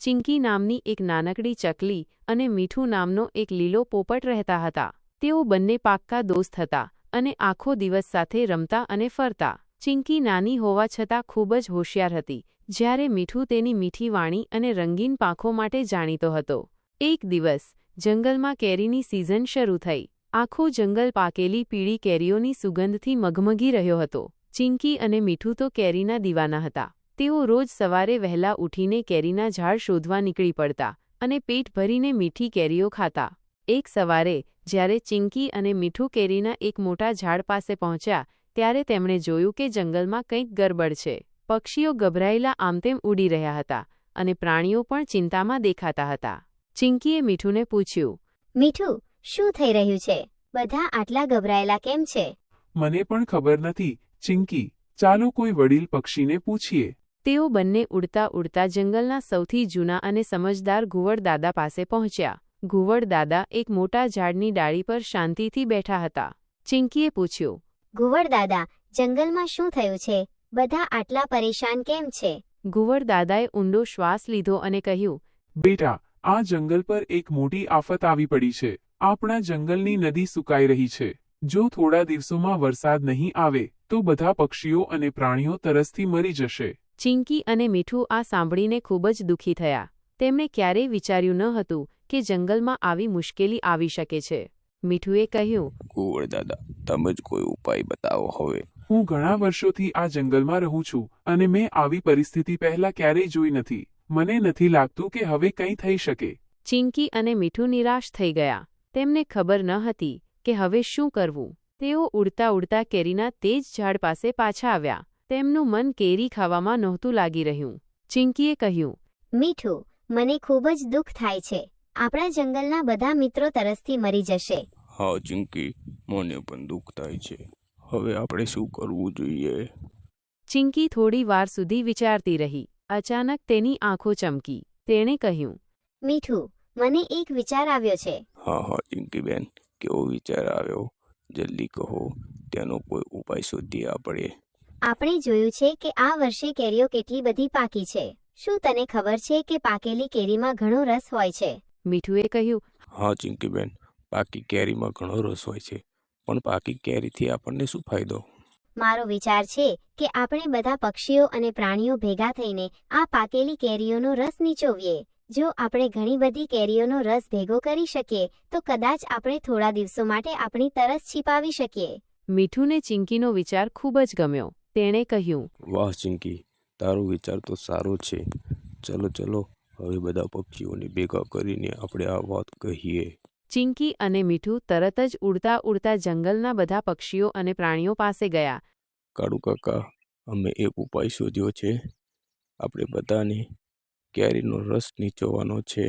ચિંકી નામની એક નાનકડી ચકલી અને મીઠું નામનો એક લીલો પોપટ રહેતા હતા. તેઓ બંને પાક્કા દોસ્ત હતા અને આખો દિવસ સાથે રમતા અને ફરતા. ચિંકી નાની હોવા છતાં ખૂબ જ હોશિયાર હતી, જ્યારે મીઠું તેની મીઠી વાણી અને રંગીન પાંખો માટે જાણીતો હતો. એક દિવસ, જંગલમાં કેરીની સિઝન શરૂ થઈ. આખું જંગલ પાકેલી પીળી કેરીઓની સુગંધથી મઘમઘી રહ્યો હતો. ચિંકી અને મીઠું તો કેરીના દીવાના હતા. તેઓ રોજ સવારે વહેલા ઉઠીને કેરીના ઝાડ શોધવા નીકળી પડતા અને પેટ ભરીને મીઠી કેરીઓ ખાતા. એક સવારે, જ્યારે ચિંકી અને મીઠું કેરીના એક મોટા ઝાડ પાસે પહોંચ્યા, ત્યારે તેમણે જોયું કે જંગલમાં કંઈક ગરબડ છે. પક્ષીઓ ગભરાયેલા આમતેમ ઉડી રહ્યા હતા અને પ્રાણીઓ પણ ચિંતામાં દેખાતા હતા. ચિંકીએ મીઠુંને પૂછ્યું, મીઠું શું થઈ રહ્યું છે? બધા આટલા ગભરાયેલા કેમ છે? મને પણ ખબર નથી. ચિંકી ચાલો કોઈ વડીલ પક્ષીને પૂછીએ. તેઓ બંને ઉડતા ઉડતા જંગલના સૌથી જૂના અને સમજદાર ઘુવડદાદા પાસે પહોંચ્યા. ઘુવડ દાદા એક મોટા ઝાડની ડાળી પર શાંતિથી બેઠા હતા. ચિંકીએ પૂછ્યું ઘુવડદાદા જંગલમાં શું થયું છે? બધા આટલા પરેશાન કેમ છે? ઘુવડ દાદાએ ઊંડો શ્વાસ લીધો અને કહ્યું બેટા આ જંગલ પર એક મોટી આફત આવી પડી છે. આપણા જંગલની નદી સુકાઈ રહી છે. જો થોડા દિવસોમાં વરસાદ નહીં આવે તો બધા પક્ષીઓ અને પ્રાણીઓ તરસથી મરી જશે. ચિંકી અને મીઠું આ સાંભળીને ખૂબ જ દુઃખી થયા. તેમણે ક્યારેય વિચાર્યું ન હતું કે જંગલમાં આવી મુશ્કેલી આવી શકે છે. મીઠુએ કહ્યું કુંવર દાદા તમે જ કોઈ ઉપાય બતાવો હવે. હું ઘણા વર્ષોથી આ જંગલમાં રહું છું અને મેં આવી પરિસ્થિતિ પહેલા ક્યારેય જોઈ નથી. મને નથી લાગતું કે હવે કંઈ થઈ શકે. ચિંકી અને મીઠું નિરાશ થઈ ગયા. તેમને ખબર ન હતી કે હવે શું કરવું. તેઓ ઉડતા ઉડતા કેરીના તેજ ઝાડ પાસે પાછા આવ્યા. તેમનું મન કેરી ખાવામાં નહોતું લાગી રહ્યું. ચિંકીએ કહ્યું મીઠું મને ખૂબ જ દુઃખ થાય છે. આપણા જંગલના બધા મિત્રો તરસથી મરી જશે. હા ચિંકી મને પણ દુઃખ થાય છે. હવે આપણે શું કરવું જોઈએ? ચિંકી થોડી વાર સુધી વિચારતી રહી. અચાનક તેની આંખો ચમકી. તેણે કહ્યું મીઠું મને એક વિચાર આવ્યો છે. હા હા ચિંકીબેન કેવો વિચાર આવ્યો? જલ્દી કહો તેનો કોઈ ઉપાય શોધીએ આપણે. આપણે જોયું છે કે આ વર્ષે કેરીઓ કેટલી બધી પાકી છે. શું તને ખબર છે કે પાકેલી કેરીમાં ઘણો રસ હોય છે? મીઠુએ કહ્યું. હા ચિંકીબેન પાકી કેરીમાં ઘણો રસ હોય છે. પણ પાકી કેરીથી આપણને શું ફાયદો? મારો વિચાર છે કે આપણે બધા પક્ષીઓ અને પ્રાણીઓ ભેગા થઈને આ પાકેલી કેરીઓનો રસ નીચોવીએ. જો આપણે ઘણી બધી કેરીઓનો રસ ભેગો કરી શકીએ તો કદાચ આપણે થોડા દિવસો માટે આપણી તરસ છીપાવી શકીએ. મીઠુને ચિંકીનો વિચાર ખૂબ જ ગમ્યો. તેણે કહ્યું વાહ ચિંકી તારો વિચાર તો સારો છે. ચલો ચલો હવે બધા પક્ષીઓને ભેગા કરીને આપણે આ વાત કહીએ. ચિંકી અને મીઠું તરત જ ઉડતા ઉડતા જંગલના બધા પક્ષીઓ અને પ્રાણીઓ પાસે ગયા. કાળુ કાકા અમે એક ઉપાય શોધ્યો છે. આપણે બધાને કેરીનો રસ નીચોવાનો છે.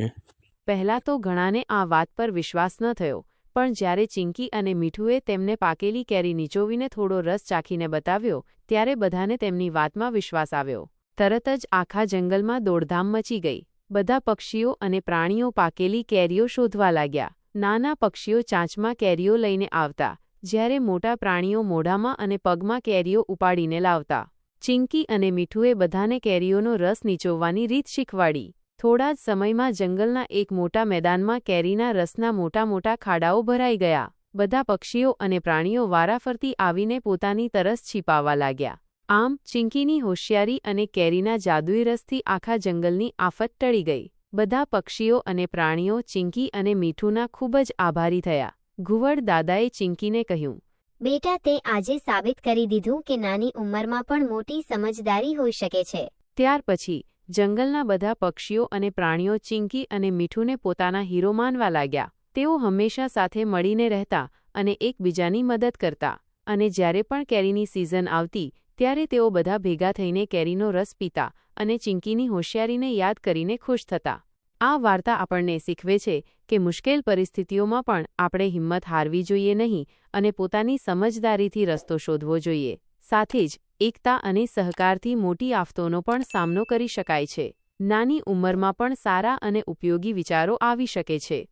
પહેલાં તો ઘણાને આ વાત પર વિશ્વાસ ન થયો, પણ જ્યારે ચિંકી અને મીઠુએ તેમને પાકેલી કેરી નીચોવીને થોડો રસ ચાખીને બતાવ્યો, ત્યારે બધાને તેમની વાતમાં વિશ્વાસ આવ્યો. તરત જ આખા જંગલમાં દોડધામ મચી ગઈ. બધા પક્ષીઓ અને પ્રાણીઓ પાકેલી કેરીઓ શોધવા લાગ્યા. નાના પક્ષીઓ ચાંચમાં કેરીઓ લઈને આવતા, જ્યારે મોટા પ્રાણીઓ મોઢામાં અને પગમાં કેરીઓ ઉપાડીને લાવતા. ચિંકી અને મીઠુએ બધાને કેરીઓનો રસ નીચોવવાની રીત શીખવાડી. થોડા જ સમયમાં જંગલના એક મોટા મેદાનમાં કેરીના રસના મોટા મોટા ખાડાઓ ભરાઈ ગયા. બધા પક્ષીઓ અને પ્રાણીઓ વારાફરતી આવીને પોતાની તરસ છીપાવા લાગ્યા. આમ, ચિંકીની હોશિયારી અને કેરીના જાદુઈ રસથી આખા જંગલની આફત ટળી ગઈ. બધા પક્ષીઓ અને પ્રાણીઓ ચિંકી અને મીઠુના ખૂબ જ આભારી થયા. ઘુવડ દાદાએ ચિંકીને કહ્યું બેટા, તે આજે સાબિત કરી દીધું કે નાની ઉંમરમાં પણ મોટી સમજદારી હોઈ શકે છે. ત્યાર પછી, જંગલના બધા પક્ષીઓ અને પ્રાણીઓ ચિંકી અને મીઠુને પોતાના હીરો માનવા લાગ્યા. તેઓ હંમેશા સાથે મળીને રહેતા અને એકબીજાની મદદ કરતા. અને જ્યારે પણ કેરીની સિઝન આવતી, ત્યારે તેઓ બધા ભેગા થઈને કેરીનો રસ પીતા અને ચિંકીની હોશિયારીને યાદ કરીને ખુશ થતા. આ વાર્તા આપણને શીખવે છે કે મુશ્કેલ પરિસ્થિતિઓમાં પણ આપણે હિંમત હારવી જોઈએ નહીં અને પોતાની સમજદારીથી રસ્તો શોધવો જોઈએ. સાથે જ, એકતા અને સહકારથી મોટી આફતોનો પણ સામનો કરી શકાય છે. નાની ઉંમરમાં પણ સારા અને ઉપયોગી વિચારો આવી શકે છે.